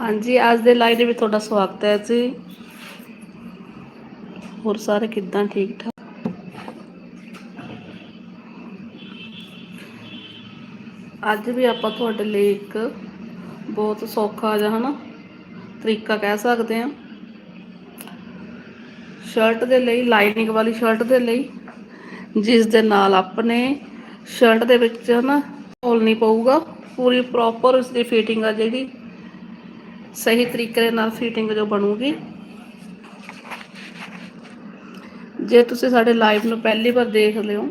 ਹਾਂਜੀ, ਅੱਜ ਦੇ ਲਾਈਵ ਦੇ ਵਿੱਚ ਤੁਹਾਡਾ ਸਵਾਗਤ ਹੈ ਜੀ। ਹੋਰ ਸਾਰੇ ਕਿੱਦਾਂ ਠੀਕ ਠਾਕ? ਅੱਜ ਵੀ ਆਪਾਂ ਤੁਹਾਡੇ ਲਈ ਇੱਕ ਬਹੁਤ ਸੌਖਾ ਜਿਹਾ, ਹਨਾ, ਤਰੀਕਾ ਕਹਿ ਸਕਦੇ ਹਾਂ। ਸ਼ਰਟ ਦੇ ਲਈ, ਲਾਈਨਿੰਗ ਵਾਲੀ ਸ਼ਰਟ ਦੇ ਲਈ, ਜਿਸ ਦੇ ਨਾਲ ਆਪਣੇ ਸ਼ਰਟ ਦੇ ਵਿੱਚ, ਹਨਾ, ਹੋਲ ਨਹੀਂ ਪਊਗਾ। ਪੂਰੀ ਪ੍ਰੋਪਰ ਉਸ ਦੀ ਫਿਟਿੰਗ ਆ ਜਿਹੜੀ। ਸਹੀ ਤਰੀਕੇ ਦੇ ਨਾਲ ਫਿਟਿੰਗ ਜੋ ਬਣੂਗੀ। ਜੇ ਤੁਸੀਂ ਸਾਡੇ ਲਾਈਵ ਨੂੰ ਪਹਿਲੀ ਵਾਰ ਦੇਖ ਰਹੇ ਹੋ,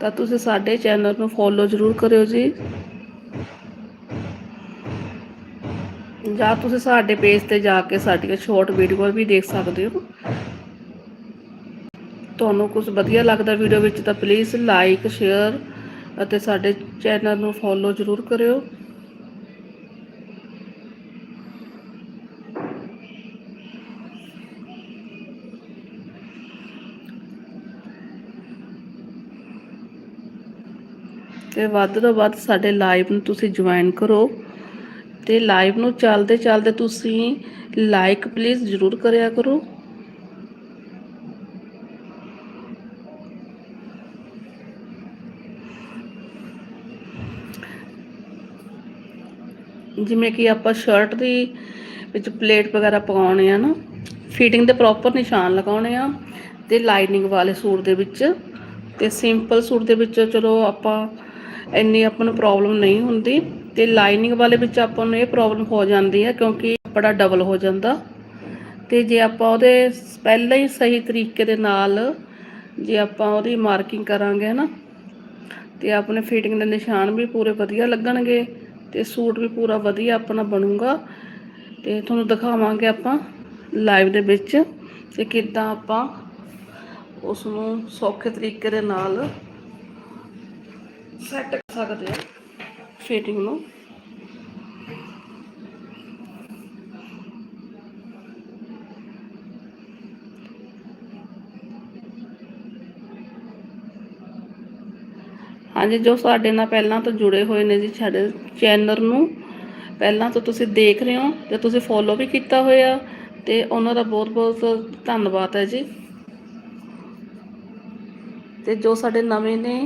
ਤਾਂ ਤੁਸੀਂ ਸਾਡੇ ਚੈਨਲ ਨੂੰ ਫੋਲੋ ਜ਼ਰੂਰ ਕਰਿਓ ਜੀ। ਜਾਂ ਤੁਸੀਂ ਸਾਡੇ ਪੇਜ ਤੇ ਜਾ ਕੇ ਸਾਡੀਆਂ ਸ਼ਾਰਟ ਵੀਡੀਓ ਵੀ ਦੇਖ ਸਕਦੇ ਹੋ। ਤੁਹਾਨੂੰ ਕੁਝ ਵਧੀਆ ਲੱਗਦਾ ਵੀਡੀਓ ਵਿੱਚ ਤਾਂ ਪਲੀਜ਼ ਲਾਈਕ ਸ਼ੇਅਰ ਅਤੇ ਸਾਡੇ ਚੈਨਲ ਨੂੰ ਫੋਲੋ ਜ਼ਰੂਰ ਕਰਿਓ। ਤੇ ਵੱਧ ਤੋਂ ਵੱਧ ਸਾਡੇ ਲਾਈਵ ਨੂੰ ਤੁਸੀਂ ਜੁਆਇਨ ਕਰੋ। ਤੇ ਲਾਈਵ ਨੂੰ ਚੱਲਦੇ ਚੱਲਦੇ ਤੁਸੀਂ ਲਾਈਕ ਪਲੀਜ਼ ਜ਼ਰੂਰ ਕਰਿਆ ਕਰੋ। ਜਿਵੇਂ ਕਿ ਆਪਾਂ ਸ਼ਰਟ ਦੀ ਵਿੱਚ ਪਲੇਟ ਵਗੈਰਾ ਪਕਾਉਣੇ ਆ ਨਾ ਫਿਟਿੰਗ ਦੇ ਪ੍ਰੋਪਰ ਨਿਸ਼ਾਨ ਲਗਾਉਣੇ ਆ ਤੇ ਲਾਈਨਿੰਗ ਵਾਲੇ ਸੂਟ ਦੇ ਵਿੱਚ ਤੇ ਸਿੰਪਲ ਸੂਟ ਦੇ ਵਿੱਚ ਚਲੋ ਆਪਾਂ ਇੰਨੀ ਆਪਾਂ ਨੂੰ ਪ੍ਰੋਬਲਮ ਨਹੀਂ ਹੁੰਦੀ ਤੇ ਲਾਈਨਿੰਗ ਵਾਲੇ ਵਿੱਚ ਆਪਾਂ ਨੂੰ ਇਹ ਪ੍ਰੋਬਲਮ ਹੋ ਜਾਂਦੀ ਹੈ ਕਿਉਂਕਿ ਕੱਪੜਾ ਡਬਲ ਹੋ ਜਾਂਦਾ। ਤੇ ਜੇ ਆਪਾਂ ਉਹਦੇ ਪਹਿਲਾਂ ਹੀ ਸਹੀ ਤਰੀਕੇ ਦੇ ਨਾਲ ਜੇ ਆਪਾਂ ਉਹਦੀ ਮਾਰਕਿੰਗ ਕਰਾਂਗੇ ਨਾ ਤੇ ਆਪਣੇ ਫਿਟਿੰਗ ਦੇ ਨਿਸ਼ਾਨ ਵੀ ਪੂਰੇ ਵਧੀਆ ਲੱਗਣਗੇ ਤੇ ਸੂਟ ਵੀ ਪੂਰਾ ਵਧੀਆ ਆਪਣਾ ਬਣੂਗਾ। ਤੇ ਤੁਹਾਨੂੰ ਦਿਖਾਵਾਂਗੇ ਆਪਾਂ ਲਾਈਵ ਦੇ ਵਿੱਚ ਤੇ ਕਿੱਦਾਂ ਆਪਾਂ ਉਸ ਨੂੰ ਸੌਖੇ ਤਰੀਕੇ ਦੇ ਨਾਲ ਸੈੱਟ ਕਰ ਸਕਦੇ ਆ ਫਿਟਿੰਗ ਨੂੰ। ਹਾਂਜੀ, ਜੋ ਸਾਡੇ ਨਾਲ ਪਹਿਲਾਂ ਤੋਂ ਜੁੜੇ ਹੋਏ ਨੇ ਜੀ, ਸਾਡੇ ਚੈਨਲ ਨੂੰ, ਪਹਿਲਾਂ ਤੋਂ ਤੁਸੀਂ ਦੇਖ ਰਹੇ ਹੋ ਤੇ ਤੁਸੀਂ ਫੋਲੋ ਵੀ ਕੀਤਾ ਹੋਇਆ ਤੇ ਉਹਨਾਂ ਦਾ ਬਹੁਤ ਬਹੁਤ ਧੰਨਵਾਦ ਹੈ ਜੀ। ਤੇ ਜੋ ਸਾਡੇ ਨਵੇਂ ਨੇ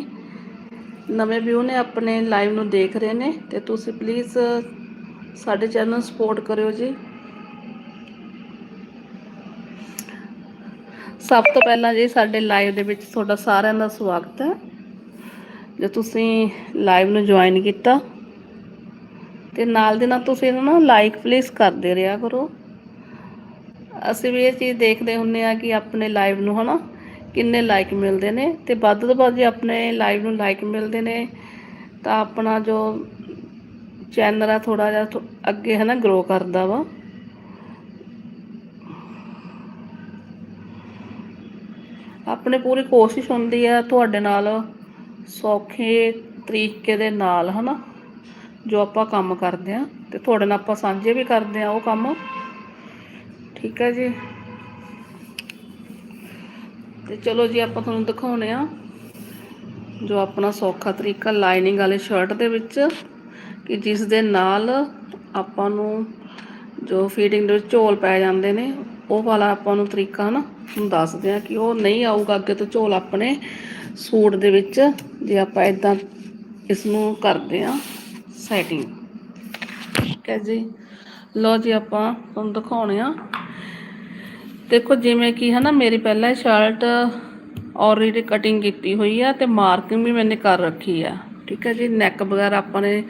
ਨਵੇਂ ਵਿਊ ਨੇ ਆਪਣੇ ਲਾਈਵ ਨੂੰ ਦੇਖ ਰਹੇ ਨੇ ਤੇ ਤੁਸੀਂ ਪਲੀਜ਼ ਸਾਡੇ ਚੈਨਲ ਨੂੰ ਸਪੋਰਟ ਕਰਿਓ ਜੀ। ਸਭ ਤੋਂ ਪਹਿਲਾਂ ਜੀ ਸਾਡੇ ਲਾਈਵ ਦੇ ਵਿੱਚ ਤੁਹਾਡਾ ਸਾਰਿਆਂ ਦਾ ਸਵਾਗਤ ਹੈ। ਜੇ ਤੁਸੀਂ ਲਾਈਵ ਨੂੰ ਜੁਆਇਨ ਕੀਤਾ, ਤੇ ਨਾਲ ਦੇ ਨਾਲ ਤੁਸੀਂ ਇਹਨੂੰ ਨਾ ਲਾਈਕ ਪਲੀਜ਼ ਕਰਦੇ ਰਿਹਾ ਕਰੋ। ਅਸੀਂ ਵੀ ਇਹ ਚੀਜ਼ ਦੇਖਦੇ ਹੁੰਨੇ ਆ ਕਿ ਆਪਣੇ ਲਾਈਵ ਨੂੰ ਹਨਾ ਕਿੰਨੇ ਲਾਈਕ ਮਿਲਦੇ ਨੇ ਤੇ ਵੱਧ ਤੋਂ ਵੱਧ ਜੇ ਆਪਣੇ ਲਾਈਵ ਨੂੰ ਲਾਈਕ ਮਿਲਦੇ ਨੇ, ਤਾਂ ਆਪਣਾ ਜੋ ਚੈਨਲ ਆ ਥੋੜਾ ਜਿਹਾ ਥੋ- ਅੱਗੇ ਹੈ ਨਾ ਗਰੋ ਕਰਦਾ ਵਾ। ਆਪਣੇ ਪੂਰੀ ਕੋਸ਼ਿਸ਼ ਹੁੰਦੀ ਆ ਤੁਹਾਡੇ ਨਾਲ ਸੌਖੇ ਤਰੀਕੇ ਦੇ ਨਾਲ ਹਨਾ, ਜੋ ਆਪਾਂ ਕੰਮ ਕਰਦੇ ਆ, ਤੇ ਤੁਹਾਡੇ ਨਾਲ ਆਪਾਂ ਸਾਂਝੇ ਵੀ ਕਰਦੇ ਆ ਉਹ ਕੰਮ। ਠੀਕ ਹੈ ਜੀ। ਤੇ ਚਲੋ ਜੀ, ਆਪਾਂ ਤੁਹਾਨੂੰ ਦਿਖਾਉਣੇ ਆ ਜੋ ਆਪਣਾ ਸੌਖਾ ਤਰੀਕਾ ਲਾਈਨਿੰਗ ਵਾਲੇ ਸ਼ਰਟ ਦੇ ਵਿੱਚ ਕਿ ਜਿਸ ਦੇ ਨਾਲ ਆਪਾਂ ਨੂੰ ਜੋ ਫੀਡਿੰਗ ਦੇ ਵਿੱਚ ਝੋਲ ਪੈ ਜਾਂਦੇ ਨੇ, ਉਹ ਵਾਲਾ ਆਪਾਂ ਨੂੰ ਤਰੀਕਾ ਨਾ ਤੁਹਾਨੂੰ ਦੱਸਦੇ ਆ ਕਿ ਉਹ ਨਹੀਂ ਆਊਗਾ ਅੱਗੇ ਤੋਂ ਝੋਲ ਆਪਣੇ ਸੂਟ ਦੇ ਵਿੱਚ, ਜੇ ਆਪਾਂ ਇਦਾਂ ਇਸ ਨੂੰ ਕਰਦੇ ਆ ਸੈਟਿੰਗ ਠੀਕ ਹੈ ਜੀ। ਲਓ ਜੀ, ਆਪਾਂ ਤੁਹਾਨੂੰ ਦਿਖਾਉਣੇ ਆ ਦੇਖੋ ਜਿਵੇਂ ਕਿ ਹੈ ਨਾ ਮੇਰੀ ਪਹਿਲਾਂ ਸ਼ਰਟ ਆਲਰੇਡੀ ਕਟਿੰਗ ਕੀਤੀ ਹੋਈ ਆ ਤੇ ਮਾਰਕਿੰਗ ਵੀ ਮੈਨੇ ਕਰ ਰੱਖੀ ਆ। ਠੀਕ ਹੈ ਜੀ ਨੈਕ ਵਗੈਰਾ ਆਪਾਂ ਨੇ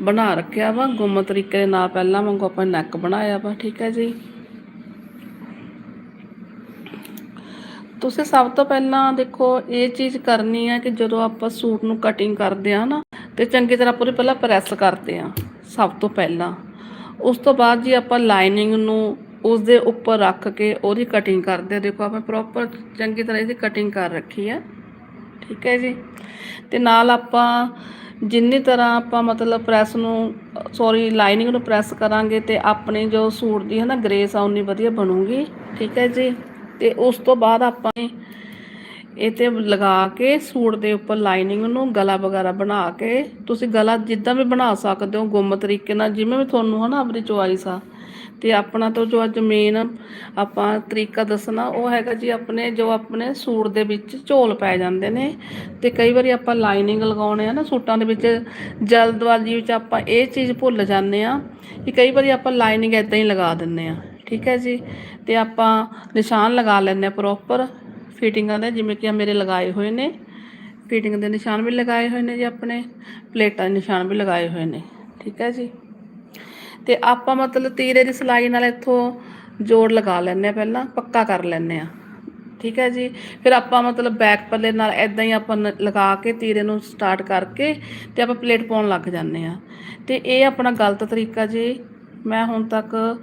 ਬਣਾ ਰੱਖਿਆ ਵਾ, ਗੁੰਮ ਤਰੀਕੇ ਦੇ ਨਾਲ ਪਹਿਲਾਂ ਵਾਂਗੂ ਆਪਾਂ ਨੈਕ ਬਣਾਇਆ ਵਾ, ਠੀਕ ਹੈ ਜੀ। ਤੁਸੀਂ ਸਭ ਤੋਂ ਪਹਿਲਾਂ ਦੇਖੋ ਇਹ ਚੀਜ਼ ਕਰਨੀ ਹੈ ਕਿ ਜਦੋਂ ਆਪਾਂ ਸੂਟ ਨੂੰ ਕਟਿੰਗ ਕਰਦੇ ਆ ਨਾ, ਤੇ ਚੰਗੀ ਤਰ੍ਹਾਂ ਪੂਰੀ ਪਹਿਲਾਂ ਪ੍ਰੈਸ ਕਰਦੇ ਆ, ਸਭ ਤੋਂ ਪਹਿਲਾਂ। ਉਸ ਤੋਂ ਬਾਅਦ ਜੀ ਆਪਾਂ ਲਾਈਨਿੰਗ ਨੂੰ ਉਸ ਦੇ ਉੱਪਰ ਰੱਖ ਕੇ ਉਹਦੀ ਕਟਿੰਗ ਕਰਦੇ ਆ। ਦੇਖੋ ਆਪਾਂ ਪ੍ਰੋਪਰ ਚੰਗੀ ਤਰ੍ਹਾਂ ਇਹਦੀ ਕਟਿੰਗ ਕਰ ਰੱਖੀ ਆ। ਠੀਕ ਹੈ ਜੀ? ਤੇ ਨਾਲ ਆਪਾਂ ਜਿੰਨੀ ਤਰ੍ਹਾਂ ਆਪਾਂ ਮਤਲਬ ਪ੍ਰੈਸ ਨੂੰ ਸੌਰੀ ਲਾਈਨਿੰਗ ਨੂੰ ਪ੍ਰੈਸ ਕਰਾਂਗੇ ਤੇ ਆਪਣੀ ਜੋ ਸੂਟ ਦੀ ਹੈ ਨਾ ਗ੍ਰੇਸ ਆ ਉਨੀ ਵਧੀਆ ਬਣੂਗੀ। ਠੀਕ ਹੈ ਜੀ? ਤੇ ਉਸ ਤੋਂ ਬਾਅਦ ਆਪਾਂ ਇਹ ਤੇ ਲਗਾ ਕੇ ਸੂਟ ਦੇ ਉੱਪਰ ਲਾਈਨਿੰਗ ਨੂੰ ਗਲਾ ਵਗੈਰਾ ਬਣਾ ਕੇ ਤੁਸੀਂ ਗਲਾ ਜਿੱਦਾਂ ਵੀ ਬਣਾ ਸਕਦੇ ਹੋ, ਗੁੰਮ ਤਰੀਕੇ ਨਾਲ, ਜਿਵੇਂ ਵੀ ਤੁਹਾਨੂੰ ਹਨਾ ਆਪਣੀ ਚੋਇਸ ਆ। ਤੇ ਆਪਣਾ ਤੋਂ ਜੋ ਅੱਜ ਮੇਨ ਆਪਾਂ ਤਰੀਕਾ ਦੱਸਣਾ, ਉਹ ਹੈਗਾ ਜੀ ਆਪਣੇ, ਜੋ ਆਪਣੇ ਸੂਟ ਦੇ ਵਿੱਚ ਝੋਲ ਪੈ ਜਾਂਦੇ ਨੇ ਤੇ ਕਈ ਵਾਰੀ ਆਪਾਂ ਲਾਈਨਿੰਗ ਲਗਾਉਣੇ ਆ ਨਾ ਸੂਟਾਂ ਦੇ ਵਿੱਚ, ਜਲਦਬਾਜ਼ੀ ਵਿੱਚ ਆਪਾਂ ਇਹ ਚੀਜ਼ ਭੁੱਲ ਜਾਂਦੇ ਆ ਕਿ ਕਈ ਵਾਰੀ ਆਪਾਂ ਲਾਈਨਿੰਗ ਇਦਾਂ ਹੀ ਲਗਾ ਦਿੰਦੇ ਆ, ਠੀਕ ਹੈ ਜੀ? ਤੇ ਆਪਾਂ ਨਿਸ਼ਾਨ ਲਗਾ ਲੈਂਦੇ ਆ ਪ੍ਰੋਪਰ ਫਿਟਿੰਗਾਂ ਦੇ, ਜਿਵੇਂ ਕਿ ਆ ਮੇਰੇ ਲਗਾਏ ਹੋਏ ਨੇ। ਫਿਟਿੰਗ ਦੇ ਨਿਸ਼ਾਨ ਵੀ ਲਗਾਏ ਹੋਏ ਨੇ ਜੀ ਆਪਣੇ, ਪਲੇਟਾਂ ਦੇ ਨਿਸ਼ਾਨ ਵੀ ਲਗਾਏ ਹੋਏ ਨੇ, ਠੀਕ ਹੈ ਜੀ? ਤੇ ਆਪਾਂ ਮਤਲਬ ਤੀਰੇ ਦੀ ਸਿਲਾਈ ਨਾਲ ਇੱਥੋਂ ਜੋੜ ਲਗਾ ਲੈਂਦੇ ਆ ਪਹਿਲਾਂ, ਪੱਕਾ ਕਰ ਲੈਂਦੇ ਆ ਠੀਕ ਹੈ ਜੀ? ਫਿਰ ਆਪਾਂ ਮਤਲਬ ਬੈਕ ਪੱਲੇ ਨਾਲ ਐਦਾਂ ਹੀ ਆਪਾਂ ਨ- ਲਗਾ ਕੇ ਤੀਰੇ ਨੂੰ ਸਟਾਰਟ ਕਰਕੇ ਤੇ ਆਪਾਂ ਪਲੇਟ ਪਾਉਣ ਲੱਗ ਜਾਂਦੇ ਆ ਤੇ ਇਹ ਆਪਣਾ ਗਲਤ ਤਰੀਕਾ ਜੀ। ਮੈਂ ਹੁਣ ਤੱਕ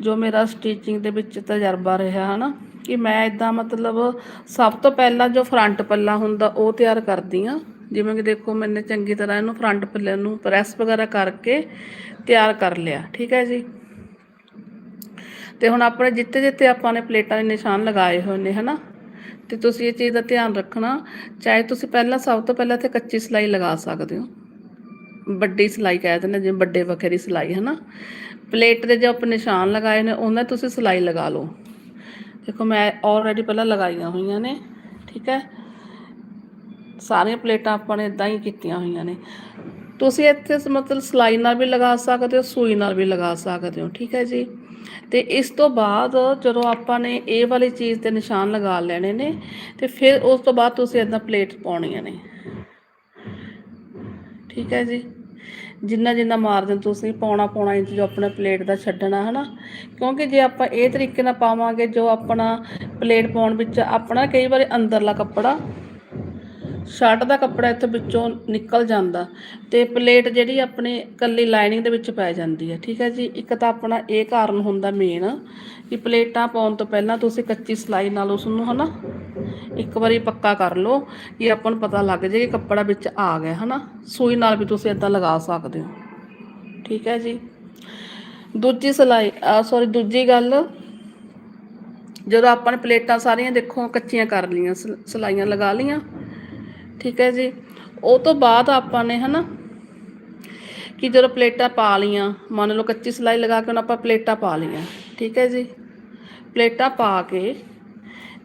ਜੋ ਮੇਰਾ ਸਟਿਚਿੰਗ ਦੇ ਵਿੱਚ ਤਜਰਬਾ ਰਿਹਾ ਹਨਾ, ਕਿ ਮੈਂ ਇਦਾਂ ਮਤਲਬ ਸਭ ਤੋਂ ਪਹਿਲਾਂ ਜੋ ਫਰੰਟ ਪੱਲਾ ਹੁੰਦਾ ਉਹ ਤਿਆਰ ਕਰਦੀ ਆ ਜਿਵੇਂ ਕਿ ਦੇਖੋ, ਮੈਨੇ ਚੰਗੀ ਤਰ੍ਹਾਂ ਇਹਨੂੰ ਫਰੰਟ ਪੱਲੇ ਨੂੰ ਪ੍ਰੈਸ ਵਗੈਰਾ ਕਰਕੇ ਤਿਆਰ ਕਰ ਲਿਆ, ਠੀਕ ਹੈ ਜੀ। ਤੇ ਹੁਣ ਆਪਣੇ ਜਿੱਤੇ ਜਿੱਤੇ ਆਪਾਂ ਨੇ ਪਲੇਟਾਂ ਦੇ ਨਿਸ਼ਾਨ ਲਗਾਏ ਹੋਏ ਨੇ, ਹਨਾ। ਤੇ ਤੁਸੀਂ ਇਹ ਚੀਜ਼ ਦਾ ਧਿਆਨ ਰੱਖਣਾ, ਚਾਹੇ ਤੁਸੀਂ ਪਹਿਲਾਂ ਸਭ ਤੋਂ ਪਹਿਲਾਂ ਤੇ ਕੱਚੀ ਸਿਲਾਈ ਲਗਾ ਸਕਦੇ ਹੋ। ਵੱਡੀ ਸਿਲਾਈ ਕਹਿ ਦਿੰਦੇ ਜਿਵੇਂ ਵੱਡੇ ਵੱਖਰੀ ਸਿਲਾਈ ਹੈ ਨਾ ਪਲੇਟ ਦੇ ਜੋ ਆਪਣੇ ਨਿਸ਼ਾਨ ਲਗਾਏ ਨੇ, ਉਹਨਾਂ 'ਤੇ ਤੁਸੀਂ ਸਿਲਾਈ ਲਗਾ ਲਓ। ਦੇਖੋ, ਮੈਂ ਆਲਰੇਡੀ ਪਹਿਲਾਂ ਲਗਾਈਆਂ ਹੋਈਆਂ ਨੇ, ਠੀਕ ਹੈ। ਸਾਰੀਆਂ ਪਲੇਟਾਂ ਆਪਾਂ ਨੇ ਇਦਾਂ ਹੀ ਕੀਤੀਆਂ ਹੋਈਆਂ ਨੇ। ਤੁਸੀਂ ਇੱਥੇ ਮਤਲਬ ਸਿਲਾਈ ਨਾਲ ਵੀ ਲਗਾ ਸਕਦੇ ਹੋ, ਸੂਈ ਨਾਲ ਵੀ ਲਗਾ ਸਕਦੇ ਹੋ, ਠੀਕ ਹੈ ਜੀ? ਤੇ ਇਸ ਤੋਂ ਬਾਅਦ ਜਦੋਂ ਆਪਾਂ ਨੇ ਇਹ ਵਾਲੀ ਚੀਜ਼ ਤੇ ਨਿਸ਼ਾਨ ਲਗਾ ਲੈਣੇ ਨੇ, ਤੇ ਫਿਰ ਉਸ ਤੋਂ ਬਾਅਦ ਤੁਸੀਂ ਇਦਾਂ ਪਲੇਟ ਪਾਉਣੀਆਂ ਨੇ। ਠੀਕ ਹੈ ਜੀ? ਜਿੰਨਾ ਜਿੰਨਾ ਮਾਰਜਨ ਤੁਸੀਂ ਪੌਣਾ ਪੌਣਾ ਇੰਚ ਜੋ ਆਪਣਾ ਪਲੇਟ ਦਾ ਛੱਡਣਾ ਹੈ ਨਾ ਕਿਉਂਕਿ ਜੇ ਆਪਾਂ ਇਹ ਤਰੀਕੇ ਨਾਲ ਪਾਵਾਂਗੇ, ਜੋ ਆਪਣਾ ਪਲੇਟ ਪਾਉਣ ਵਿੱਚ ਆਪਣਾ ਕਈ ਵਾਰੀ ਅੰਦਰਲਾ ਕੱਪੜਾ ਸ਼ਰਟ ਦਾ ਕੱਪੜਾ ਇੱਥੇ ਵਿੱਚੋਂ ਨਿਕਲ ਜਾਂਦਾ ਤੇ ਪਲੇਟ ਜਿਹੜੀ ਆਪਣੀ ਕੱਲੀ ਲਾਈਨਿੰਗ ਦੇ ਵਿੱਚ ਪੈ ਜਾਂਦੀ ਹੈ, ਠੀਕ ਹੈ ਜੀ? ਇੱਕ ਤਾਂ ਆਪਣਾ ਇਹ ਕਾਰਨ ਹੁੰਦਾ ਮੇਨ ਕਿ ਪਲੇਟਾਂ ਪਾਉਣ ਤੋਂ ਪਹਿਲਾਂ ਤੁਸੀਂ ਕੱਚੀ ਸਿਲਾਈ ਨਾਲ ਉਸ ਨੂੰ ਹਨਾ ਇੱਕ ਵਾਰੀ ਪੱਕਾ ਕਰ ਲਓ ਕਿ ਆਪਾਂ ਨੂੰ ਪਤਾ ਲੱਗ ਜਾਏ ਕਿ ਕੱਪੜਾ ਵਿੱਚ ਆ ਗਿਆ, ਹਨਾ? ਸੂਈ ਨਾਲ ਵੀ ਤੁਸੀਂ ਇਦਾਂ ਲਗਾ ਸਕਦੇ ਹੋ, ਠੀਕ ਹੈ ਜੀ? ਦੂਜੀ ਸਿਲਾਈ ਸੌਰੀ ਦੂਜੀ ਗੱਲ, ਜਦੋਂ ਆਪਾਂ ਨੇ ਪਲੇਟਾਂ ਸਾਰੀਆਂ ਦੇਖੋ ਕੱਚੀਆਂ ਕਰ ਲਈਆਂ, ਸਿ- ਸਿਲਾਈਆਂ ਲਗਾ ਲਈਆਂ ਠੀਕ ਹੈ ਜੀ। ਉਹ ਤੋਂ ਬਾਅਦ ਆਪਾਂ ਨੇ ਹਨਾ ਕਿ ਜਦੋਂ ਪਲੇਟਾਂ ਪਾ ਲੀਆਂ ਮੰਨ ਲਓ ਕੱਚੀ ਸਿਲਾਈ ਲਗਾ ਕੇ ਹੁਣ ਆਪਾਂ ਪਲੇਟਾਂ ਪਾ ਲੀਆਂ ਠੀਕ ਹੈ ਜੀ। ਪਲੇਟਾਂ ਪਾ ਕੇ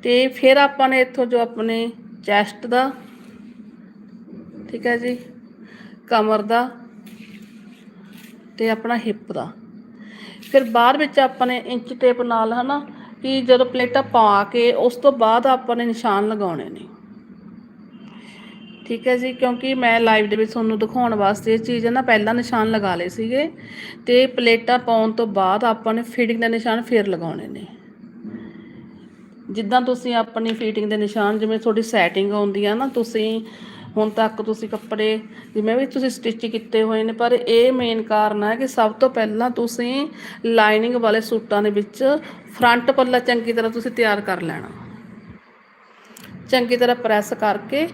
ਤੇ ਫਿਰ ਆਪਾਂ ਨੇ ਇੱਥੋਂ ਜੋ ਆਪਣੇ ਚੈਸਟ ਦਾ, ਠੀਕ ਹੈ ਜੀ, ਕਮਰ ਦਾ ਤੇ ਆਪਣਾ ਹਿੱਪ ਦਾ। ਫਿਰ ਬਾਅਦ ਵਿੱਚ ਆਪਾਂ ਨੇ ਇੰਚ ਟੇਪ ਨਾਲ ਹਨਾ ਕਿ ਜਦੋਂ ਪਲੇਟਾਂ ਪਾ ਕੇ ਉਸ ਤੋਂ ਬਾਅਦ ਆਪਾਂ ਨੇ ਨਿਸ਼ਾਨ ਲਗਾਉਣੇ ਨੇ। ਠੀਕ ਹੈ ਜੀ, ਕਿਉਂਕਿ ਮੈਂ ਲਾਈਵ ਦੇ ਵਿੱਚ ਤੁਹਾਨੂੰ ਦਿਖਾਉਣ ਵਾਸਤੇ ਇਹ ਚੀਜ਼ ਨਾ ਪਹਿਲਾਂ ਨਿਸ਼ਾਨ ਲਗਾ ਲਏ ਸੀਗੇ ਤੇ ਪਲੇਟਾਂ ਪਾਉਣ ਤੋਂ ਬਾਅਦ ਆਪਾਂ ਨੇ ਫਿਟਿੰਗ ਦੇ ਨਿਸ਼ਾਨ ਫੇਰ ਲਗਾਉਣੇ ਨੇ। ਜਿੱਦਾਂ ਤੁਸੀਂ ਆਪਣੀ ਫਿਟਿੰਗ ਦੇ ਨਿਸ਼ਾਨ, ਜਿਵੇਂ ਤੁਹਾਡੀ ਸੈਟਿੰਗ ਆਉਂਦੀ ਆ ਨਾ, ਤੁਸੀਂ ਹੁਣ ਤੱਕ ਤੁਸੀਂ ਕੱਪੜੇ ਜਿਵੇਂ ਵੀ ਤੁਸੀਂ ਸਟਿਚ ਕੀਤੇ ਹੋਏ ਨੇ, ਪਰ ਇਹ ਮੇਨ ਕਾਰਨ ਹੈ ਕਿ ਸਭ ਤੋਂ ਪਹਿਲਾਂ ਤੁਸੀਂ ਲਾਈਨਿੰਗ ਵਾਲੇ ਸੂਟਾਂ ਦੇ ਵਿੱਚ ਫਰੰਟ ਪੱਲਾ ਚੰਗੀ ਤਰ੍ਹਾਂ ਤੁਸੀਂ ਤਿਆਰ ਕਰ ਲੈਣਾ। ਚੰਗੀ ਤਰ੍ਹਾਂ ਪ੍ਰੈਸ ਕਰਕੇ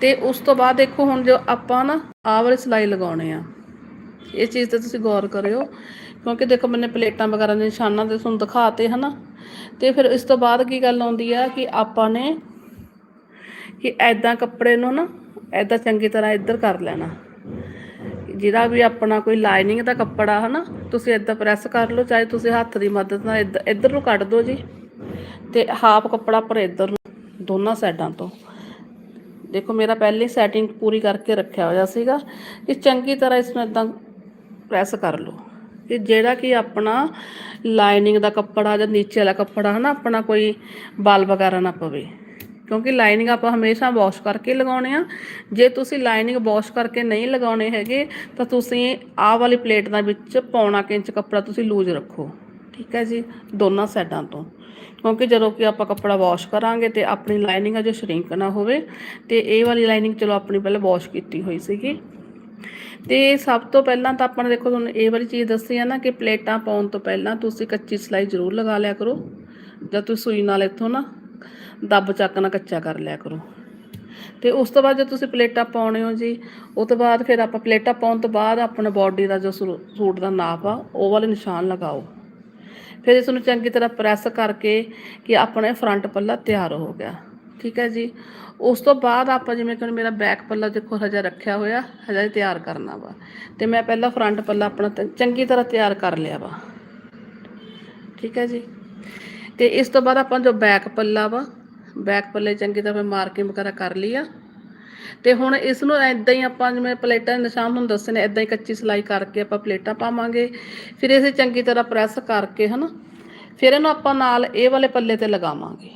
ਤੇ ਉਸ ਤੋਂ ਬਾਅਦ ਦੇਖੋ ਹੁਣ ਜੋ ਆਪਾਂ ਨਾ ਆਹ ਵਾਲੀ ਸਿਲਾਈ ਲਗਾਉਣੇ ਆ। ਇਹ ਚੀਜ਼ ਤੇ ਤੁਸੀਂ ਗੌਰ ਕਰਿਓ, ਕਿਉਂਕਿ ਦੇਖੋ ਮੈਨੇ ਪਲੇਟਾਂ ਵਗੈਰਾ ਦੇ ਨਿਸ਼ਾਨਾਂ ਤੇ ਤੁਹਾਨੂੰ ਦਿਖਾਤੇ ਹਨਾ। ਤੇ ਫਿਰ ਇਸ ਤੋਂ ਬਾਅਦ ਕੀ ਗੱਲ ਆਉਂਦੀ ਆ ਕਿ ਆਪਾਂ ਨੇ ਕਿ ਐਦਾਂ ਕੱਪੜੇ ਨੂੰ ਨਾ ਐਦਾਂ ਚੰਗੀ ਤਰ੍ਹਾਂ ਇੱਧਰ ਕਰ ਲੈਣਾ। ਜਿਹੜਾ ਵੀ ਆਪਣਾ ਕੋਈ ਲਾਈਨਿੰਗ ਦਾ ਕੱਪੜਾ ਹਨਾ, ਤੁਸੀਂ ਐਦਾਂ ਪ੍ਰੈਸ ਕਰ ਲਓ, ਚਾਹੇ ਤੁਸੀਂ ਹੱਥ ਦੀ ਮਦਦ ਨਾਲ ਇੱਧ- ਇੱਧਰ ਨੂੰ ਕੱਢ ਦਿਓ ਜੀ। ਤੇ ਹਾਫ ਕੱਪੜਾ ਪਰ ਇੱਧਰ ਨੂੰ, ਦੋਨਾਂ ਸਾਈਡਾਂ ਤੋਂ। ਦੇਖੋ ਮੇਰਾ ਪਹਿਲੇ ਸੈਟਿੰਗ ਪੂਰੀ ਕਰਕੇ ਰੱਖਿਆ ਹੋਇਆ ਸੀਗਾ ਕਿ ਚੰਗੀ ਤਰ੍ਹਾਂ ਇਸ ਨੂੰ ਇਦਾਂ ਪ੍ਰੈਸ ਕਰ ਲਓ। ਕਿ ਜਿਹੜਾ ਕਿ ਆਪਣਾ ਲਾਈਨਿੰਗ ਦਾ ਕੱਪੜਾ ਜਾਂ ਨੀਚੇ ਵਾਲਾ ਕੱਪੜਾ ਹਨਾ, ਆਪਣਾ ਕੋਈ ਬਾਲ ਵਗੈਰਾ ਨਾ ਪਵੇ। ਕਿਉਂਕਿ ਲਾਈਨਿੰਗ ਆਪਾਂ ਹਮੇਸ਼ਾ ਵਾਸ਼ ਕਰਕੇ ਲਗਾਉਣੇ ਆ। ਜੇ ਤੁਸੀਂ ਲਾਈਨਿੰਗ ਵਾਸ਼ ਕਰਕੇ ਨਹੀਂ ਲਗਾਉਣੇ ਹੈਗੇ, ਤਾਂ ਤੁਸੀਂ ਆਹ ਵਾਲੀ ਪਲੇਟ ਦੇ ਵਿੱਚ ਪੌਣਾ ਕੁ ਇੰਚ ਕੱਪੜਾ ਤੁਸੀਂ ਲੂਜ਼ ਰੱਖੋ। ਠੀਕ ਹੈ ਜੀ, ਦੋਨਾਂ ਸਾਈਡਾਂ ਤੋਂ। ਕਿਉਂਕਿ ਜਦੋਂ ਕਿ ਆਪਾਂ ਕੱਪੜਾ ਵਾਸ਼ ਕਰਾਂਗੇ ਤੇ ਆਪਣੀ ਲਾਈਨਿੰਗ ਆ ਜੋ ਸ਼ਰਿੰਕ ਨਾ ਹੋਵੇ, ਤੇ ਇਹ ਵਾਲੀ ਲਾਈਨਿੰਗ ਚਲੋ ਆਪਣੀ ਪਹਿਲਾਂ ਵਾਸ਼ ਕੀਤੀ ਹੋਈ ਸੀਗੀ। ਤੇ ਸਭ ਤੋਂ ਪਹਿਲਾਂ ਤਾਂ ਆਪਾਂ ਨੇ ਦੇਖੋ, ਤੁਹਾਨੂੰ ਇਹ ਵਾਲੀ ਚੀਜ਼ ਦੱਸੀ ਆ ਨਾ ਕਿ ਪਲੇਟਾਂ ਪਾਉਣ ਤੋਂ ਪਹਿਲਾਂ ਤੁਸੀਂ ਕੱਚੀ ਸਿਲਾਈ ਜ਼ਰੂਰ ਲਗਾ ਲਿਆ ਕਰੋ। ਜਾਂ ਤੁਸੀਂ ਸੂਈ ਨਾਲ ਇੱਥੋਂ ਨਾ ਦੱਬ ਚੱਕ ਨਾਲ ਕੱਚਾ ਕਰ ਲਿਆ ਕਰੋ। ਤੇ ਉਸ ਤੋਂ ਬਾਅਦ ਜੇ ਤੁਸੀਂ ਪਲੇਟਾਂ ਪਾਉਣੇ ਹੋ ਜੀ, ਉਹ ਤੋਂ ਬਾਅਦ ਫਿਰ ਆਪਾਂ ਪਲੇਟਾਂ ਪਾਉਣ ਤੋਂ ਬਾਅਦ ਆਪਣਾ ਬਾਡੀ ਦਾ ਜੋ ਸੂ- ਸੂਟ ਦਾ ਨਾਪ ਆ, ਉਹ ਵਾਲੇ ਨਿਸ਼ਾਨ ਲਗਾਓ। ਫਿਰ ਇਸ ਨੂੰ ਚੰਗੀ ਤਰ੍ਹਾਂ ਪ੍ਰੈਸ ਕਰਕੇ ਕਿ ਆਪਣੇ ਫਰੰਟ ਪੱਲਾ ਤਿਆਰ ਹੋ ਗਿਆ। ਠੀਕ ਹੈ ਜੀ? ਉਸ ਤੋਂ ਬਾਅਦ ਆਪਾਂ ਜਿਵੇਂ ਕਿ ਹੁਣ ਮੇਰਾ ਬੈਕ ਪੱਲਾ ਦੇਖੋ ਹਜਾ ਰੱਖਿਆ ਹੋਇਆ, ਹਜਾ ਤਿਆਰ ਕਰਨਾ ਵਾ। ਤੇ ਮੈਂ ਪਹਿਲਾਂ ਫਰੰਟ ਪੱਲਾ ਆਪਣਾ ਚੰਗੀ ਤਰ੍ਹਾਂ ਤਿਆਰ ਕਰ ਲਿਆ ਵਾ। ਠੀਕ ਹੈ ਜੀ? ਤੇ ਇਸ ਤੋਂ ਬਾਅਦ ਆਪਾਂ ਜੋ ਬੈਕ ਪੱਲਾ ਵਾ ਬੈਕ ਪੱਲੇ ਚੰਗੀ ਤਰ੍ਹਾਂ ਮਾਰਕਿੰਗ ਵਗੈਰਾ ਕਰ ਲਈ ਆ। ਤੇ ਹੁਣ ਇਸ ਨੂੰ ਐਦਾਂ ਹੀ ਆਪਾਂ ਜਿਵੇਂ ਪਲੇਟਾਂ ਦੇ ਨਿਸ਼ਾਨ ਨੂੰ ਦੱਸੇ ਨੇ ਐਦਾਂ ਹੀ ਕੱਚੀ ਸਿਲਾਈ ਕਰਕੇ ਆਪਾਂ ਪਲੇਟਾਂ ਪਾਵਾਂਗੇ। ਫਿਰ ਇਸੇ ਚੰਗੀ ਤਰ੍ਹਾਂ ਪ੍ਰੈਸ ਕਰਕੇ ਹਨਾ, ਫਿਰ ਇਹਨੂੰ ਆਪਾਂ ਨਾਲ ਇਹ ਵਾਲੇ ਪੱਲੇ ਤੇ ਲਗਾਵਾਂਗੇ।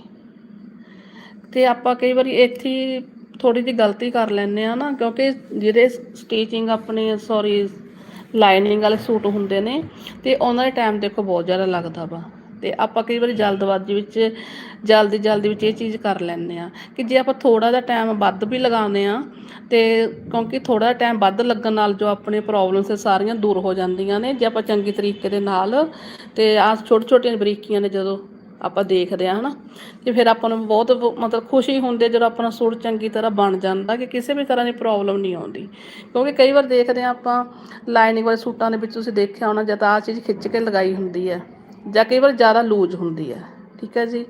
ਤੇ ਆਪਾਂ ਕਈ ਵਾਰੀ ਇੱਥੇ ਥੋੜੀ ਜਿਹੀ ਗਲਤੀ ਕਰ ਲੈਂਦੇ ਆ ਨਾ, ਕਿਉਂਕਿ ਜਿਹੜੇ ਸਟੀਚਿੰਗ ਆਪਣੇ ਸੌਰੀ ਲਾਈਨਿੰਗ ਵਾਲੇ ਸੂਟ ਹੁੰਦੇ ਨੇ, ਤੇ ਉਹਨਾਂ ਦੇ ਟਾਈਮ ਦੇਖੋ ਬਹੁਤ ਜ਼ਿਆਦਾ ਲੱਗਦਾ ਵਾ। ਤੇ ਆਪਾਂ ਕਈ ਵਾਰੀ ਜਲਦਬਾਜ਼ੀ ਵਿੱਚ ਜਲਦੀ ਜਲਦੀ ਵਿੱਚ ਇਹ ਚੀਜ਼ ਕਰ ਲੈਂਦੇ ਆ ਕਿ ਜੇ ਆਪਾਂ ਥੋੜਾ ਜਿਹਾ ਟਾਈਮ ਵੱਧ ਵੀ ਲਗਾਉਂਦੇ ਆ ਤੇ ਕਿਉਂਕਿ ਥੋੜਾ ਟਾਈਮ ਵੱਧ ਲੱਗਣ ਨਾਲ ਜੋ ਆਪਣੇ ਪ੍ਰੋਬਲਮਸ ਸਾਰੀਆਂ ਦੂਰ ਹੋ ਜਾਂਦੀਆਂ ਨੇ, ਜੇ ਆਪਾਂ ਚੰਗੀ ਤਰੀਕੇ ਦੇ ਨਾਲ ਤੇ ਆ ਛੋਟੇ ਛੋਟੀਆਂ ਬਰੀਕੀਆਂ ਨੇ ਜਦੋਂ ਆਪਾਂ ਦੇਖਦੇ ਆ ਹਨਾ, ਤੇ ਫਿਰ ਆਪਾਂ ਨੂੰ ਬਹੁਤ ਮਤਲਬ ਖੁਸ਼ੀ ਹੁੰਦੀ ਜਦੋਂ ਆਪਣਾ ਸੂਟ ਚੰਗੀ ਤਰ੍ਹਾਂ ਬਣ ਜਾਂਦਾ ਕਿ ਕਿਸੇ ਵੀ ਤਰ੍ਹਾਂ ਦੀ ਪ੍ਰੋਬਲਮ ਨਹੀਂ ਆਉਂਦੀ। ਕਿਉਂਕਿ ਕਈ ਵਾਰ ਦੇਖਦੇ ਆ ਆਪਾਂ ਲਾਈਨਿੰਗ ਵਾਲੇ ਸੂਟਾਂ ਦੇ ਵਿੱਚ ਤੁਸੀਂ ਦੇਖਿਆ ਹੋਣਾ ਜਦ ਆ ਚੀਜ਼ ਖਿੱਚ ਕੇ ਲਗਾਈ ਹੁੰਦੀ ਹੈ। ਜਾਂ ਕਈ ਵਾਰ ਜ਼ਿਆਦਾ ਲੂਜ਼ ਹੁੰਦੀ ਹੈ, ਠੀਕ ਹੈ ਜੀ।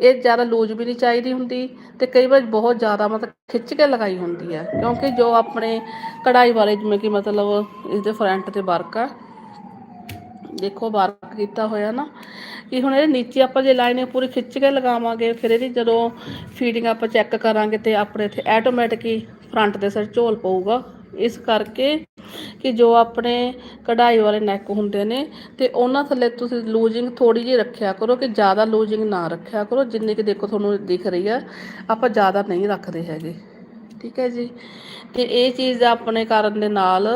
ਇਹ ਜ਼ਿਆਦਾ ਲੂਜ਼ ਵੀ ਨਹੀਂ ਚਾਹੀਦੀ ਹੁੰਦੀ ਤੇ ਕਈ ਵਾਰ ਬਹੁਤ ਜ਼ਿਆਦਾ ਮਤਲਬ ਖਿੱਚ ਕੇ ਲਗਾਈ ਹੁੰਦੀ ਹੈ, ਕਿਉਂਕਿ ਜੋ ਆਪਣੇ ਕਢਾਈ ਵਾਲੇ ਜਿਵੇਂ ਕਿ ਮਤਲਬ ਇਸਦੇ ਫਰੰਟ ਤੇ ਵਰਕ ਆ, ਦੇਖੋ ਵਰਕ ਕੀਤਾ ਹੋਇਆ ਨਾ, ਕਿ ਹੁਣ ਇਹਦੇ ਨੀਚੇ ਆਪਾਂ ਜੇ ਲਾਈਨ ਪੂਰੀ ਖਿੱਚ ਕੇ ਲਗਾਵਾਂਗੇ, ਫਿਰ ਇਹਦੀ ਜਦੋਂ ਫੀਡਿੰਗ ਆਪਾਂ ਚੈੱਕ ਕਰਾਂਗੇ ਤੇ ਆਪਣੇ ਇੱਥੇ ਆਟੋਮੈਟਿਕ ਹੀ ਫਰੰਟ ਦੇ ਸਿਰ ਝੋਲ ਪਊਗਾ। ਇਸ ਕਰਕੇ ਕਿ ਜੋ ਆਪਣੇ ਕਢਾਈ ਵਾਲੇ ਨੈਕ ਹੁੰਦੇ ਨੇ ਤੇ ਉਹਨਾਂ ਥੱਲੇ ਤੁਸੀਂ ਲੂਜਿੰਗ ਥੋੜੀ ਜਿਹੀ ਰੱਖਿਆ ਕਰੋ ਕਿ ਜ਼ਿਆਦਾ ਲੂਜਿੰਗ ਨਾ ਰੱਖਿਆ ਕਰੋ, ਜਿੰਨੀ ਕਿ ਦੇਖੋ ਤੁਹਾਨੂੰ ਦਿਖ ਰਹੀ ਆ, ਆਪਾਂ ਜ਼ਿਆਦਾ ਨਹੀਂ ਰੱਖਦੇ ਹੈਗੇ। ਠੀਕ ਹੈ ਜੀ? ਤੇ ਇਹ ਚੀਜ਼ ਆਪਣੇ ਕਾਰਨ ਦੇ ਨਾਲ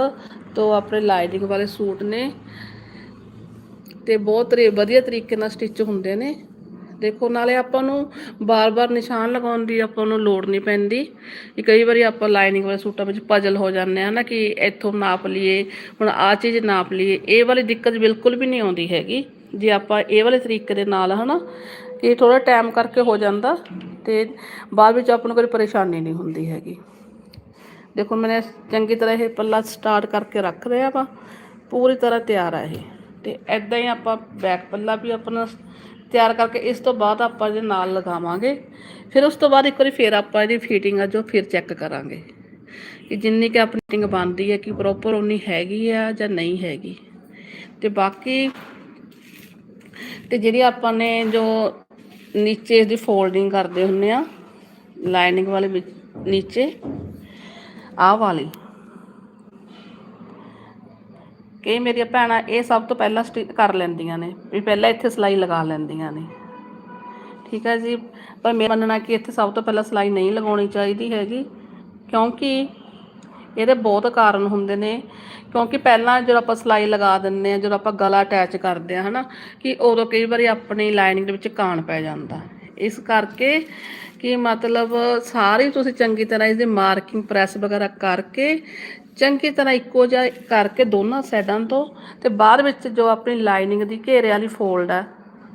ਤੋਂ ਆਪਣੇ ਲਾਈਨਿੰਗ ਵਾਲੇ ਸੂਟ ਨੇ ਤੇ ਬਹੁਤ ਵਧੀਆ ਤਰੀਕੇ ਨਾਲ ਸਟਿਚ ਹੁੰਦੇ ਨੇ। ਦੇਖੋ, ਨਾਲੇ ਆਪਾਂ ਨੂੰ ਬਾਰ-ਬਾਰ ਨਿਸ਼ਾਨ ਲਗਾਉਣ ਦੀ ਆਪਾਂ ਨੂੰ ਲੋੜ ਨਹੀਂ ਪੈਂਦੀ। ਕਿ ਕਈ ਵਾਰੀ ਆਪਾਂ ਲਾਈਨਿੰਗ ਵਾਲੇ ਸੂਟਾਂ ਵਿੱਚ ਪਜਲ ਹੋ ਜਾਂਦੇ ਆ ਨਾ ਕਿ ਇੱਥੋਂ ਨਾਪ ਲਈਏ, ਹੁਣ ਆ ਚੀਜ਼ ਨਾਪ ਲਈਏ, ਇਹ ਵਾਲੀ ਦਿੱਕਤ ਬਿਲਕੁਲ ਵੀ ਨਹੀਂ ਆਉਂਦੀ ਹੈਗੀ। ਜੇ ਆਪਾਂ ਇਹ ਵਾਲੇ ਤਰੀਕੇ ਦੇ ਨਾਲ, ਹਨਾ ਕਿ ਥੋੜਾ ਟਾਈਮ ਕਰਕੇ ਹੋ ਜਾਂਦਾ ਤੇ ਬਾਅਦ ਵਿੱਚ ਆਪਾਂ ਨੂੰ ਕੋਈ ਪਰੇਸ਼ਾਨੀ ਨਹੀਂ ਹੁੰਦੀ ਹੈਗੀ। ਦੇਖੋ ਮੈਨੇ ਚੰਗੀ ਤਰ੍ਹਾਂ ਇਹ ਪੱਲਾ ਸਟਾਰਟ ਕਰਕੇ ਰੱਖ ਰਿਹਾ ਵਾ, ਪੂਰੀ ਤਰ੍ਹਾਂ ਤਿਆਰ ਆ ਇਹ। ਤੇ ਐਦਾਂ ਹੀ ਆਪਾਂ ਬੈਕ ਪੱਲਾ ਵੀ ਆਪਣਾ ਤਿਆਰ ਕਰਕੇ ਇਸ ਤੋਂ ਬਾਅਦ ਆਪਾਂ ਇਹਦੇ ਨਾਲ ਲਗਾਵਾਂਗੇ। ਫਿਰ ਉਸ ਤੋਂ ਬਾਅਦ ਇੱਕ ਵਾਰੀ ਫਿਰ ਆਪਾਂ ਇਹਦੀ ਫਿਟਿੰਗ ਆ ਜੋ ਫਿਰ ਚੈੱਕ ਕਰਾਂਗੇ। ਕਿ ਜਿੰਨੀ ਕਿ ਆਪਣੀ ਫਿਟਿੰਗ ਬਣਦੀ ਹੈ ਕਿ ਪ੍ਰੋਪਰ ਉਨੀ ਹੈਗੀ ਆ ਜਾਂ ਨਹੀਂ ਹੈਗੀ। ਤੇ ਬਾਕੀ ਤੇ ਜਿਹੜੀ ਆਪਾਂ ਨੇ ਜੋ ਨੀਚੇ ਦੀ ਫੋਲਡਿੰਗ ਕਰਦੇ ਹੁੰਨੇ ਆ ਲਾਈਨਿੰਗ ਵਾਲੇ ਵਿੱਚ ਨੀਚੇ, ਆਹ ਵਾਲੀ। ਕਈ ਮੇਰੀਆਂ ਭੈਣਾਂ ਇਹ ਸਭ ਤੋਂ ਪਹਿਲਾਂ ਸਟਿਚ ਕਰ ਲੈਂਦੀਆਂ ਨੇ, ਵੀ ਪਹਿਲਾਂ ਇੱਥੇ ਸਿਲਾਈ ਲਗਾ ਲੈਂਦੀਆਂ ਨੇ। ਠੀਕ ਹੈ ਜੀ? ਪਰ ਮੇਰਾ ਮੰਨਣਾ ਕਿ ਇੱਥੇ ਸਭ ਤੋਂ ਪਹਿਲਾਂ ਸਿਲਾਈ ਨਹੀਂ ਲਗਾਉਣੀ ਚਾਹੀਦੀ ਹੈਗੀ, ਕਿਉਂਕਿ ਇਹਦੇ ਬਹੁਤ ਕਾਰਨ ਹੁੰਦੇ ਨੇ। ਕਿਉਂਕਿ ਪਹਿਲਾਂ ਜਦੋਂ ਆਪਾਂ ਸਿਲਾਈ ਲਗਾ ਦਿੰਦੇ ਆ ਜਦੋਂ ਆਪਾਂ ਗਲਾ ਅਟੈਚ ਕਰਦੇ ਆ ਹਨਾ, ਕਿ ਉਦੋਂ ਕਈ ਵਾਰੀ ਆਪਣੀ ਲਾਈਨਿੰਗ ਦੇ ਵਿੱਚ ਕਾਣ ਪੈ ਜਾਂਦਾ। ਇਸ ਕਰਕੇ ਕਿ ਮਤਲਬ ਸਾਰੀ ਤੁਸੀਂ ਚੰਗੀ ਤਰ੍ਹਾਂ ਇਹਦੀ ਮਾਰਕਿੰਗ ਪ੍ਰੈਸ ਵਗੈਰਾ ਕਰਕੇ ਚੰਗੀ ਤਰ੍ਹਾਂ ਇੱਕੋ ਜਿਹਾ ਕਰਕੇ ਦੋਨਾਂ ਸਾਈਡਾਂ ਤੋਂ ਤੇ ਬਾਅਦ ਵਿੱਚ ਜੋ ਆਪਣੀ ਲਾਈਨਿੰਗ ਦੀ ਘੇਰੇ ਵਾਲੀ ਫੋਲਡ ਹੈ,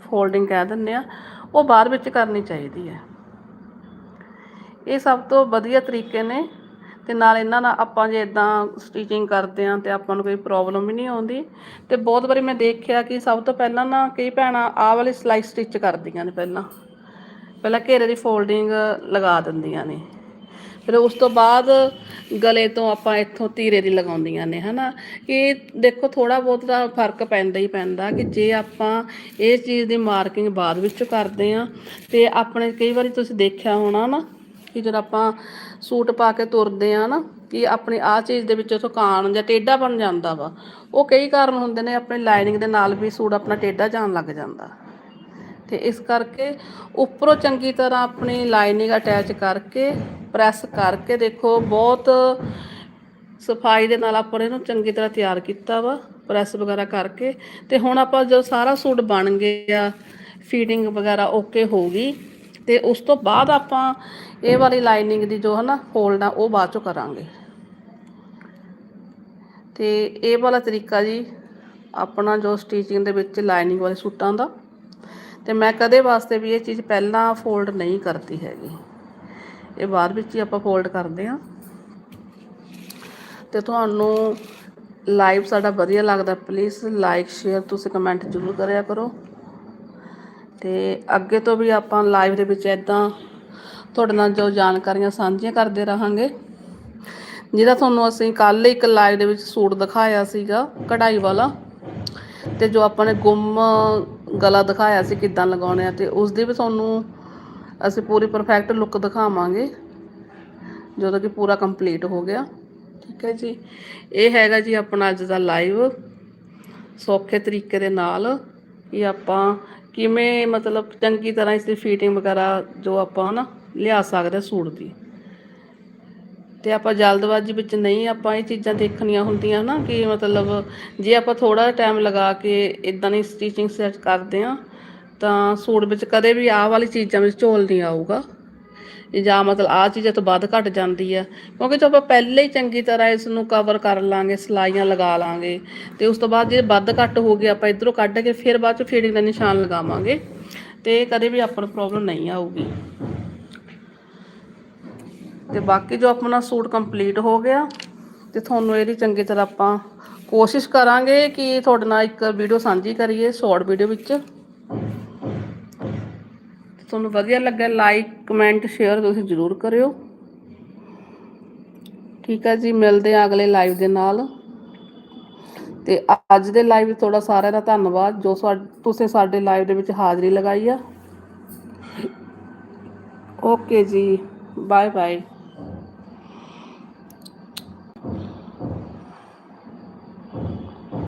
ਫੋਲਡਿੰਗ ਕਹਿ ਦਿੰਦੇ ਆ, ਉਹ ਬਾਅਦ ਵਿੱਚ ਕਰਨੀ ਚਾਹੀਦੀ ਹੈ। ਇਹ ਸਭ ਤੋਂ ਵਧੀਆ ਤਰੀਕੇ ਨੇ ਤੇ ਨਾਲ ਇਹਨਾਂ ਨਾਲ ਆਪਾਂ ਜੇ ਇਦਾਂ ਸਟਿਚਿੰਗ ਕਰਦੇ ਆ ਤੇ ਆਪਾਂ ਨੂੰ ਕੋਈ ਪ੍ਰੋਬਲਮ ਵੀ ਨਹੀਂ ਆਉਂਦੀ ਤੇ ਬਹੁਤ ਵਾਰੀ ਮੈਂ ਦੇਖਿਆ ਕਿ ਸਭ ਤੋਂ ਪਹਿਲਾਂ ਨਾ ਕਈ ਭੈਣਾਂ ਆਹ ਵਾਲੀ ਸਲਾਈ ਸਟਿਚ ਕਰਦੀਆਂ ਨੇ ਪਹਿਲਾਂ। ਪਹਿਲਾਂ ਘੇਰੇ ਦੀ ਫੋਲਡਿੰਗ ਲਗਾ ਦਿੰਦੀਆਂ ਨੇ। ਫਿਰ ਉਸ ਤੋਂ ਬਾਅਦ ਗਲੇ ਤੋਂ ਆਪਾਂ ਇੱਥੋਂ ਤੀਰੇ ਦੀ ਲਗਾਉਂਦੀਆਂ ਨੇ, ਹਨਾ? ਕਿ ਦੇਖੋ ਥੋੜਾ ਬਹੁਤ ਦਾ ਫ਼ਰਕ ਪੈਂਦਾ ਹੀ ਪੈਂਦਾ ਕਿ ਜੇ ਆਪਾਂ ਇਹ ਚੀਜ਼ ਦੀ ਮਾਰਕਿੰਗ ਬਾਅਦ ਵਿੱਚ ਕਰਦੇ ਆ ਤੇ ਆਪਣੇ, ਕਈ ਵਾਰੀ ਤੁਸੀਂ ਦੇਖਿਆ ਹੋਣਾ ਨਾ ਕਿ ਜਦੋਂ ਆਪਾਂ ਸੂਟ ਪਾ ਕੇ ਤੁਰਦੇ ਆ ਨਾ, ਕਿ ਆਪਣੀ ਆਹ ਚੀਜ਼ ਦੇ ਵਿੱਚ ਉਥੋਂ ਕਾਣ ਜਾਂ ਟੇਢਾ ਬਣ ਜਾਂਦਾ ਵਾ, ਉਹ ਕਈ ਕਾਰਨ ਹੁੰਦੇ ਨੇ, ਆਪਣੀ ਲਾਈਨਿੰਗ ਦੇ ਨਾਲ ਵੀ ਸੂਟ ਆਪਣਾ ਟੇਢਾ ਜਾਣ ਲੱਗ ਜਾਂਦਾ। ਤੇ ਇਸ ਕਰਕੇ ਉੱਪਰੋਂ ਚੰਗੀ ਤਰ੍ਹਾਂ ਆਪਣੀ ਲਾਈਨਿੰਗ ਅਟੈਚ ਕਰਕੇ ਪ੍ਰੈਸ ਕਰਕੇ ਦੇਖੋ, ਬਹੁਤ ਸਫ਼ਾਈ ਦੇ ਨਾਲ ਆਪਾਂ ਇਹਨੂੰ ਚੰਗੀ ਤਰ੍ਹਾਂ ਤਿਆਰ ਕੀਤਾ ਵਾ ਪ੍ਰੈਸ ਵਗੈਰਾ ਕਰਕੇ। ਤੇ ਹੁਣ ਆਪਾਂ ਜਦੋਂ ਸਾਰਾ ਸੂਟ ਬਣ ਗਿਆ ਫੀਟਿੰਗ ਵਗੈਰਾ ਓਕੇ ਹੋ ਗਈ, ਤੇ ਉਸ ਤੋਂ ਬਾਅਦ ਆਪਾਂ ਇਹ ਵਾਲੀ ਲਾਈਨਿੰਗ ਦੀ ਜੋ ਹੈ ਨਾ ਫੋਲਡ ਆ, ਉਹ ਬਾਅਦ ਚੋਂ ਕਰਾਂਗੇ। ਤੇ ਇਹ ਵਾਲਾ ਤਰੀਕਾ ਜੀ, ਆਪਣਾ ਜੋ ਸਟੀਚਿੰਗ ਦੇ ਵਿੱਚ ਲਾਈਨਿੰਗ ਵਾਲੇ ਸੂਟਾਂ ਦਾ। ਤੇ ਮੈਂ ਕਦੇ ਵਾਸਤੇ ਵੀ ਇਹ ਚੀਜ਼ ਪਹਿਲਾਂ ਫੋਲਡ ਨਹੀਂ ਕਰਦੀ ਹੈਗੀ। ਇਹ ਬਾਅਦ ਵਿੱਚ ਹੀ ਆਪਾਂ ਫੋਲਡ ਕਰਦੇ ਹਾਂ। ਤੇ ਤੁਹਾਨੂੰ ਲਾਈਵ ਸਾਡਾ ਵਧੀਆ ਲੱਗਦਾ ਪਲੀਜ਼ ਲਾਈਕ ਸ਼ੇਅਰ ਤੁਸੀਂ ਕਮੈਂਟ ਜ਼ਰੂਰ ਕਰਿਆ ਕਰੋ। ਤੇ ਅੱਗੇ ਤੋਂ ਵੀ ਆਪਾਂ ਲਾਈਵ ਦੇ ਵਿੱਚ ਇਦਾਂ ਤੁਹਾਡੇ ਨਾਲ ਜੋ ਜਾਣਕਾਰੀਆਂ ਸਾਂਝੀਆਂ ਕਰਦੇ ਰਹਾਂਗੇ। ਜਿਹਦਾ ਤੁਹਾਨੂੰ ਅਸੀਂ ਕੱਲ ਇੱਕ ਲਾਈਵ ਦੇ ਵਿੱਚ ਸੂਟ ਦਿਖਾਇਆ ਸੀਗਾ, ਕਢਾਈ ਵਾਲਾ। ਤੇ ਜੋ ਆਪਾਂ ਨੇ ਗੁੰਮ ਗਲਾ ਦਿਖਾਇਆ ਸੀ ਕਿੱਦਾਂ ਲਗਾਉਣੇ ਆ ਤੇ ਉਸ ਦੀ ਵੀ ਤੁਹਾਨੂੰ ਅਸੀਂ ਪੂਰੀ ਪਰਫੈਕਟ ਲੁੱਕ ਦਿਖਾਵਾਂਗੇ, ਜਦੋਂ ਕਿ ਪੂਰਾ ਕੰਪਲੀਟ ਹੋ ਗਿਆ। ਠੀਕ ਹੈ ਜੀ। ਇਹ ਹੈਗਾ ਜੀ ਆਪਣਾ ਅੱਜ ਦਾ ਲਾਈਵ ਸੌਖੇ ਤਰੀਕੇ ਦੇ ਨਾਲ ਕਿ ਆਪਾਂ ਕਿਵੇਂ ਮਤਲਬ ਚੰਗੀ ਤਰ੍ਹਾਂ ਇਸ ਦੀ ਫਿਟਿੰਗ ਵਗੈਰਾ ਜੋ ਆਪਾਂ ਨਾ ਲਿਆ ਸਕਦੇ ਸੂਟ ਦੀ। ਤੇ ਆਪਾਂ ਜਲਦਬਾਜ਼ੀ ਵਿੱਚ ਨਹੀਂ ਆਪਾਂ ਇਹ ਚੀਜ਼ਾਂ ਦੇਖਣੀਆਂ ਹੁੰਦੀਆਂ ਨਾ ਕਿ ਮਤਲਬ ਜੇ ਆਪਾਂ ਥੋੜਾ ਟਾਈਮ ਲਗਾ ਕੇ ਇਦਾਂ ਦੀ ਸਟਿਚਿੰਗ ਸੈਟ ਕਰਦੇ ਆ ਤਾਂ ਸੂਟ ਵਿੱਚ ਕਦੇ ਵੀ ਆਹ ਵਾਲੀ ਚੀਜ਼ਾਂ ਵਿੱਚ ਝੋਲ ਨਹੀਂ ਆਊਗਾ। ਜਾਂ ਮਤਲਬ ਆਹ ਚੀਜ਼ਾਂ ਤੋਂ ਵੱਧ ਘਟ ਜਾਂਦੀ ਆ। ਕਿਉਂਕਿ ਜੇ ਆਪਾਂ ਪਹਿਲੇ ਹੀ ਚੰਗੀ ਤਰ੍ਹਾਂ ਇਸ ਨੂੰ ਕਵਰ ਕਰ ਲਾਂਗੇ, ਸਲਾਈਆਂ ਲਗਾ ਲਾਂਗੇ, ਤੇ ਉਸ ਤੋਂ ਬਾਅਦ ਜੇ ਵੱਧ ਘਟ ਹੋ ਗਿਆ ਆਪਾਂ ਇਧਰੋਂ ਕੱਢ ਕੇ ਫਿਰ ਬਾਅਦ ਚ ਫੀਡਿੰਗ ਦਾ ਨਿਸ਼ਾਨ ਲਗਾਵਾਂਗੇ, ਤੇ ਕਦੇ ਵੀ ਆਪਾਂ ਨੂੰ ਪ੍ਰੋਬਲਮ ਨਹੀਂ ਆਊਗੀ। ਤੇ ਬਾਕੀ ਜੋ ਆਪਣਾ ਸੂਟ ਕੰਪਲੀਟ ਹੋ ਗਿਆ, ਤੇ ਤੁਹਾਨੂੰ ਇਹਦੀ ਚੰਗੀ ਤਰ੍ਹਾਂ ਆਪਾਂ ਕੋਸ਼ਿਸ਼ ਕਰਾਂਗੇ ਕਿ ਤੁਹਾਡੇ ਨਾਲ ਇੱਕ ਵੀਡੀਓ ਸਾਂਝੀ ਕਰੀਏ ਸ਼ਾਰਟ ਵੀਡੀਓ ਵਿੱਚ। ਤੁਹਾਨੂੰ ਵਧੀਆ ਲੱਗਾ ਲਾਈਕ ਕਮੈਂਟ ਸ਼ੇਅਰ ਤੁਸੀਂ ਜ਼ਰੂਰ ਕਰਿਓ। ਠੀਕ ਹੈ ਜੀ, ਮਿਲਦੇ ਆ ਅਗਲੇ ਲਾਈਵ ਦੇ ਨਾਲ। ਤੇ ਅੱਜ ਦੇ ਲਾਈਵ ਤੁਹਾਡਾ ਸਾਰਿਆਂ ਦਾ ਧੰਨਵਾਦ, ਜੋ ਸਾ- ਤੁਸੀਂ ਸਾਡੇ ਲਾਈਵ ਦੇ ਵਿੱਚ ਹਾਜ਼ਰੀ ਲਗਾਈ ਆ। ਓਕੇ ਜੀ ਬਾਏ ਬਾਏ